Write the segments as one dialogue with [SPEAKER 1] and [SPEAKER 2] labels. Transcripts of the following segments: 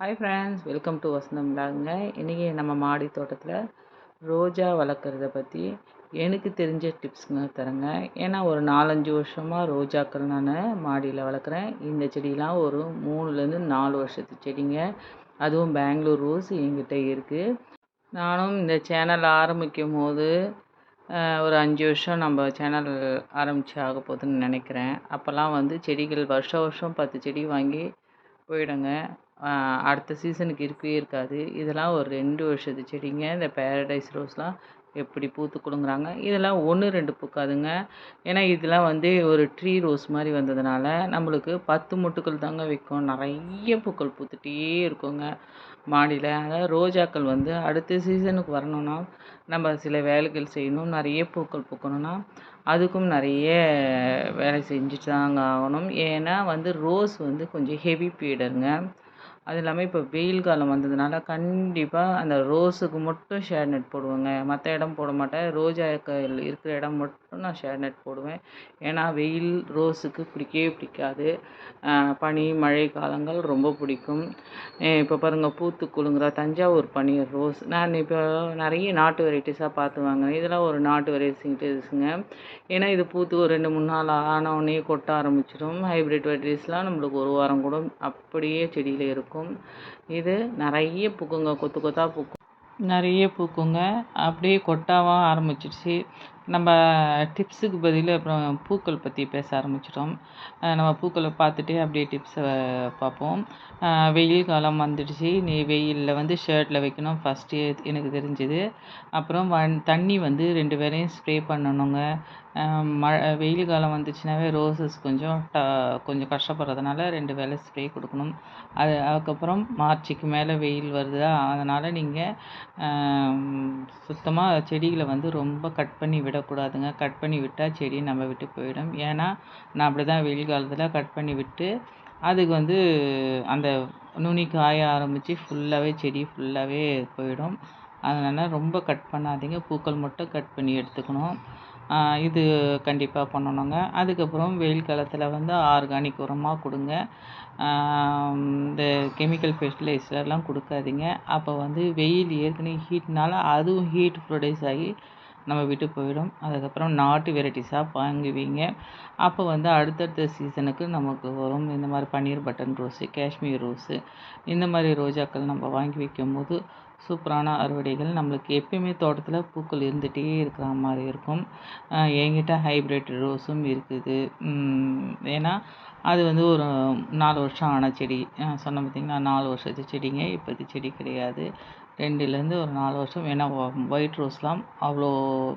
[SPEAKER 1] Hi friends welcome to Vasantham விலாகுங்க இன்றைக்கி நம்ம மாடி தோட்டத்தில் ரோஜா வளர்க்குறத பற்றி எனக்கு தெரிஞ்ச டிப்ஸுங்க தரேங்க. ஏன்னா ஒரு நாலஞ்சு வருஷமாக ரோஜாக்கள் நான் மாடியில் வளர்க்குறேன். இந்த செடியெலாம் ஒரு மூணுலேருந்து நாலு வருஷத்து செடிங்க. அதுவும் பெங்களூர் ரோஸ் என்கிட்ட இருக்குது நானும் இந்த சேனல் ஆரம்பிக்கும் போது ஒரு அஞ்சு வருஷம் நம்ம சேனல் ஆரம்பித்து ஆக போகுதுன்னு நினைக்கிறேன். அப்போல்லாம் வந்து செடிகள் வருஷம் வருஷம் பத்து செடி வாங்கி போயிடுங்க. அடுத்த சீசனுக்கு இருக்கவே இருக்காது. இதெல்லாம் ஒரு ரெண்டு வருஷத்து செடிங்க. இந்த பேரடைஸ் ரோஸ்லாம் எப்படி பூத்து குலுங்குறாங்க? இதெல்லாம் ஒன்று ரெண்டு பூக்காதுங்க. ஏன்னா இதெல்லாம் வந்து ஒரு ட்ரீ ரோஸ் மாதிரி வந்ததுனால நம்மளுக்கு பத்து மொட்டுக்கள் தாங்க விற்கும். நிறைய பூக்கள் பூத்துகிட்டே இருக்குங்க மாடியில். அதாவது ரோஜாக்கள் வந்து அடுத்த சீசனுக்கு வரணும்னா நம்ம சில வேலைகள் செய்யணும். நிறைய பூக்கள் பூக்கணும்னா அதுக்கும் நிறைய வேலை செஞ்சுட்டு தாங்க ஆகணும். ஏன்னா வந்து ரோஸ் வந்து கொஞ்சம் ஹெவி பீடருங்க அது இல்லாமல் இப்போ வெயில் காலம் வந்ததுனால கண்டிப்பாக அந்த ரோஸுக்கு மட்டும் ஷேட் நெட் போடுவேங்க. மற்ற இடம் போட மாட்டேன். ரோஜாக்கள் இருக்கிற இடம் மட்டும் நான் ஷேட் நெட் போடுவேன். ஏன்னா வெயில் ரோஸுக்கு பிடிக்கவே பிடிக்காது. பனி மழை காலங்கள் ரொம்ப பிடிக்கும். இப்போ பாருங்கள் பூத்து குலுங்குற தஞ்சாவூர் பன்னீர் ரோஸ் நான் இப்போ நிறைய நாட்டு வெரைட்டிஸாக பார்த்து வாங்கினேன் இதெல்லாம் ஒரு நாட்டு வெரைட்டிஸுங்க ஏன்னா இது பூத்து ஒரு ரெண்டு மூணு நாள் ஆனவுடனே கொட்ட ஆரம்பிச்சிடும். ஹைப்ரிட் வெரைட்டிஸ்லாம் நம்மளுக்கு ஒரு வாரம் கூட அப்படியே செடியில் இருக்கும். இது நிறைய பூக்குங்க. கொத்து கொத்தாக பூக்கும். நிறைய பூக்குங்க. அப்படியே கொட்டாவாக ஆரம்பிச்சிடுச்சு நம்ம டிப்ஸுக்கு பதில் அப்புறம் பூக்கள் பற்றி பேச ஆரம்பிச்சிட்டோம். நம்ம பூக்களை பார்த்துட்டு அப்படியே டிப்ஸை பார்ப்போம். வெயில் காலம் வந்துடுச்சு. நீ வெயிலில் வந்து ஷர்ட்டில் வைக்கணும். ஃபஸ்ட்டு எனக்கு தெரிஞ்சது. அப்புறம் வண் தண்ணி வந்து ரெண்டு பேரையும் ஸ்ப்ரே பண்ணணுங்க. மழை வெயில் காலம் வந்துச்சுனாவே ரோசஸ் கொஞ்சம் ட கொஞ்சம் கஷ்டப்படுறதுனால ரெண்டு வேலை ஸ்ப்ரே கொடுக்கணும். அது அதுக்கப்புறம் மார்ச்சுக்கு மேலே வெயில் வருதா? அதனால் நீங்கள் சுத்தமாக செடிகளை வந்து ரொம்ப கட் பண்ணி விடக்கூடாதுங்க. கட் பண்ணி விட்டால் செடி நம்ம விட்டு போயிடும். ஏன்னா நான் அப்படி தான் வெயில் காலத்தில் கட் பண்ணி விட்டு அதுக்கு வந்து அந்த நுனி காய ஆரம்பித்து ஃபுல்லாகவே செடி ஃபுல்லாகவே போயிடும். அதனால் ரொம்ப கட் பண்ணாதீங்க. பூக்கள் மட்டும் கட் பண்ணி எடுத்துக்கணும். இது கண்டிப்பாக பண்ணணுங்க. அதுக்கப்புறம் வெயில் காலத்தில் வந்து ஆர்கானிக் உரமாக கொடுங்க. இந்த கெமிக்கல் ஃபெர்டிலைசர்லாம் கொடுக்காதீங்க. அப்போ வந்து வெயில் ஏற்கனவே ஹீட்னால் அதுவும் ஹீட் ப்ரொடியூஸ் ஆகி நம்ம விட்டு போயிடும். அதுக்கப்புறம் நாட்டு வெரைட்டிஸாக வாங்குவீங்க. அப்போ வந்து அடுத்தடுத்த சீசனுக்கு நமக்கு வரும். இந்த மாதிரி பன்னீர் பட்டன் ரோஸு காஷ்மீர் ரோஸு இந்த மாதிரி ரோஜாக்கள் நம்ம வாங்கி வைக்கும் போது சூப்பரான அறுவடைகள். நம்மளுக்கு எப்பயுமே தோட்டத்தில் பூக்கள் இருந்துகிட்டே இருக்கிற மாதிரி இருக்கும். என்கிட்ட ஹைப்ரிட் ரோஸும் இருக்குது. ஏன்னா அது வந்து ஒரு நாலு வருஷம் ஆன செடி. சொன்ன பார்த்திங்கன்னா நாலு வருஷத்து செடிங்க. இப்போது செடி கிடையாது. ரெண்டுலேருந்து ஒரு நாலு வருஷம் ஏன்னா ஒயிட் ரோஸ்லாம் அவ்வளோ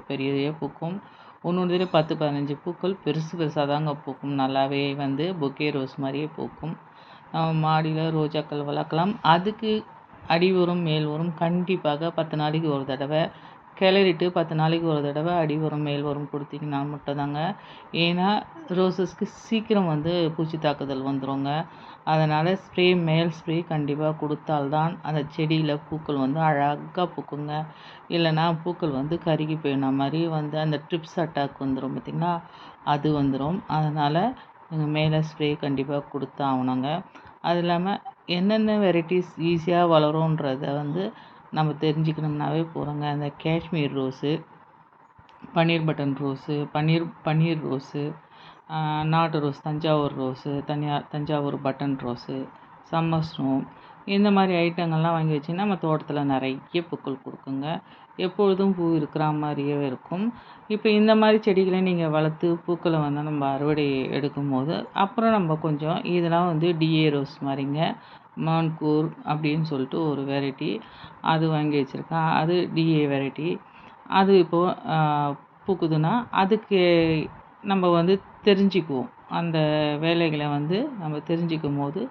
[SPEAKER 1] பெரிய பூக்கும். ஒன்று ஒன்று பத்து பதினஞ்சு பூக்கள் பெருசு பெருசாக தாங்க பூக்கும். நல்லாவே வந்து பொக்கே ரோஸ் மாதிரியே பூக்கும். மாடியில் ரோஜாக்கள் வளர்க்கலாம். அதுக்கு அடி உரம் மேல் உரம் கண்டிப்பாக பத்து நாளைக்கு ஒரு தடவை கிளறிட்டு பத்து நாளைக்கு ஒரு தடவை அடி உரம் மேல் உரம் கொடுத்தீங்கன்னா மட்டும்தாங்க. ஏன்னா ரோசஸ்க்கு சீக்கிரம் வந்து பூச்சி தாக்குதல் வந்துடுங்க அதனால் ஸ்ப்ரே மேல் ஸ்ப்ரே கண்டிப்பாக கொடுத்தால்தான் அந்த செடியில் பூக்கள் வந்து அழகாக பூக்குங்க. இல்லைன்னா பூக்கள் வந்து கருகி போயின மாதிரி வந்து அந்த ட்ரிப்ஸ் அட்டாக் வந்துடும் பார்த்திங்கன்னா அது வந்துடும் அதனால் மேலே ஸ்ப்ரே கண்டிப்பாக கொடுத்தாகணுங்க. அது இல்லாமல் என்னென்ன வெரைட்டிஸ் ஈஸியாக வளரும்ன்றத வந்து நம்ம தெரிஞ்சுக்கணும்னாவே போகிறோங்க அந்த காஷ்மீர் ரோஸு பன்னீர் பட்டன் ரோஸு பன்னீர் பன்னீர் ரோஸு நாட்டு ரோஸ் தஞ்சாவூர் ரோஸு தனியார் Thanjavur button rose summer snow இந்த மாதிரி ஐட்டங்கள்லாம் வாங்கி வச்சிங்கன்னா நம்ம தோட்டத்தில் நிறைய பூக்கள் கொடுக்குங்க. எப்பொழுதும் பூ இருக்கிற மாதிரியே இருக்கும். இப்போ இந்த மாதிரி செடிகளை நீங்கள் வளர்த்து பூக்களை வந்து நம்ம அறுவடை எடுக்கும் போது அப்புறம் நம்ம கொஞ்சம் இதெல்லாம் வந்து டிஏ ரோஸ் மாதிரிங்க மான்கூர் அப்படின்னு சொல்லிட்டு ஒரு வெரைட்டி அது வாங்கி வச்சுருக்கேன் அது டிஏ வெரைட்டி அது இப்போது பூக்குதுன்னா அதுக்கு நம்ம வந்து தெரிஞ்சுக்குவோம். அந்த வேலைகளை வந்து நம்ம தெரிஞ்சுக்கும் போது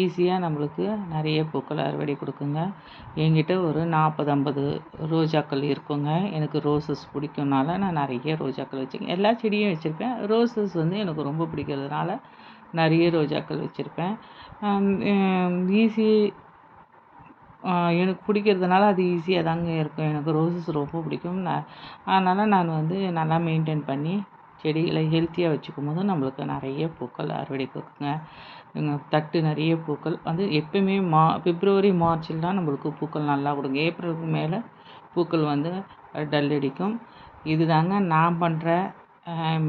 [SPEAKER 1] ஈஸியாக நம்மளுக்கு நிறைய பூக்கள் அறுவடை கொடுக்குங்க. என்கிட்ட ஒரு நாற்பது ஐம்பது ரோஜாக்கள் இருக்குங்க. எனக்கு ரோசஸ் பிடிக்கும்னால நான் நிறைய ரோஜாக்கள் வச்சுருக்கேன். எல்லா செடியும் வச்சுருப்பேன் ரோசஸ் வந்து எனக்கு ரொம்ப பிடிக்கிறதுனால நிறைய ரோஜாக்கள் வச்சுருப்பேன். ஈஸி எனக்கு பிடிக்கிறதுனால அது ஈஸியாக தாங்க இருக்கும். எனக்கு ரோசஸ் ரொம்ப பிடிக்கும். நான் அதனால் நான் வந்து நல்லா மெயின்டைன் பண்ணி செடிகளை ஹெல்த்தியாக வச்சுக்கும் போது நம்மளுக்கு நிறைய பூக்கள் அறுவடை கொடுக்குங்க தட்டு நிறைய பூக்கள். வந்து எப்பயுமே மா பிப்ரவரி மார்ச்சில் தான் நம்மளுக்கு பூக்கள் நல்லா கொடுக்கும் ஏப்ரலுக்கு மேலே பூக்கள் வந்து டல் அடிக்கும். இது தாங்க நான் பண்ணுற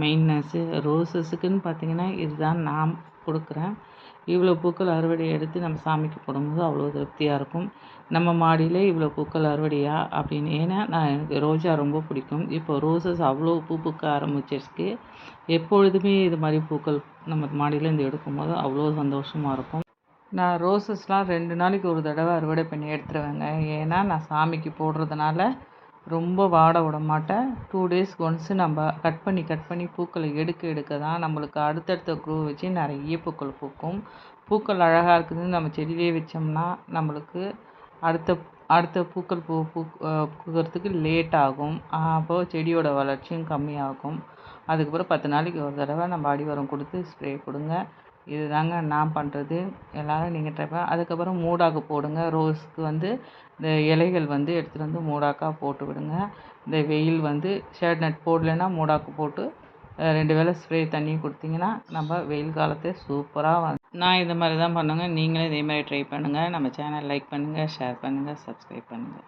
[SPEAKER 1] மெயின்னஸ்ஸு ரோசஸுக்குன்னு பார்த்தீங்கன்னா இதுதான் நான் கொடுக்குறேன். இவ்வளோ பூக்கள் அறுவடை எடுத்து நம்ம சாமிக்கு போடும்போது அவ்வளோ திருப்தியாக இருக்கும். நம்ம மாடியில் இவ்வளோ பூக்கள் அறுவடையா அப்படின்னு. ஏன்னா நான் எனக்கு ரோஜா ரொம்ப பிடிக்கும். இப்போ ரோசஸ் அவ்வளோ பூ பூக்க ஆரம்பிச்சிருக்கு எப்பொழுதுமே இது மாதிரி பூக்கள் நம்ம மாடியிலேருந்து எடுக்கும்போது அவ்வளோ சந்தோஷமாக இருக்கும். நான் ரோசஸ்லாம் ரெண்டு நாளைக்கு ஒரு தடவை அறுவடை பண்ணி எடுத்துருவேங்க. ஏன்னா நான் சாமிக்கு போடுறதுனால ரொம்ப வாட விட மாட்டேன். டூ டேஸ்க்கு ஒன்ஸு நம்ம கட் பண்ணி கட் பண்ணி பூக்களை எடுக்க எடுக்க தான் நம்மளுக்கு அடுத்தடுத்த குரூ வச்சு நிறைய பூக்கள் பூக்கும். பூக்கள் அழகாக இருக்குதுன்னு நம்ம செடியிலே வச்சோம்னா நம்மளுக்கு அடுத்த அடுத்த பூக்கள் பூ பூ பூக்கிறதுக்கு லேட் ஆகும். அப்போது செடியோட வளர்ச்சியும் கம்மியாகும். அதுக்கப்புறம் பத்து நாளைக்கு ஒரு தடவை நம்ம அடி உரம் கொடுத்து ஸ்ப்ரே கொடுங்க. இது தாங்க நான் பண்ணுறது எல்லோரும் நீங்கள் ட்ரை பண்ண அதுக்கப்புறம் மூடாக்கு போடுங்க. ரோஸ்க்கு வந்து இந்த இலைகள் வந்து எடுத்துகிட்டு வந்து மூடாக்காக போட்டு விடுங்க. இந்த வெயில் வந்து ஷேட் நட் போடலைன்னா மூடாக்கு போட்டு ரெண்டு வேளை ஸ்ப்ரே தண்ணி கொடுத்தீங்கன்னா நம்ம வெயில் காலத்தை சூப்பராக வந்து நான் இந்த மாதிரி தான் பண்ணுங்க நீங்களும் இதே மாதிரி ட்ரை பண்ணுங்கள் நம்ம சேனல் லைக் பண்ணுங்கள் ஷேர் பண்ணுங்கள் சப்ஸ்கிரைப் பண்ணுங்கள்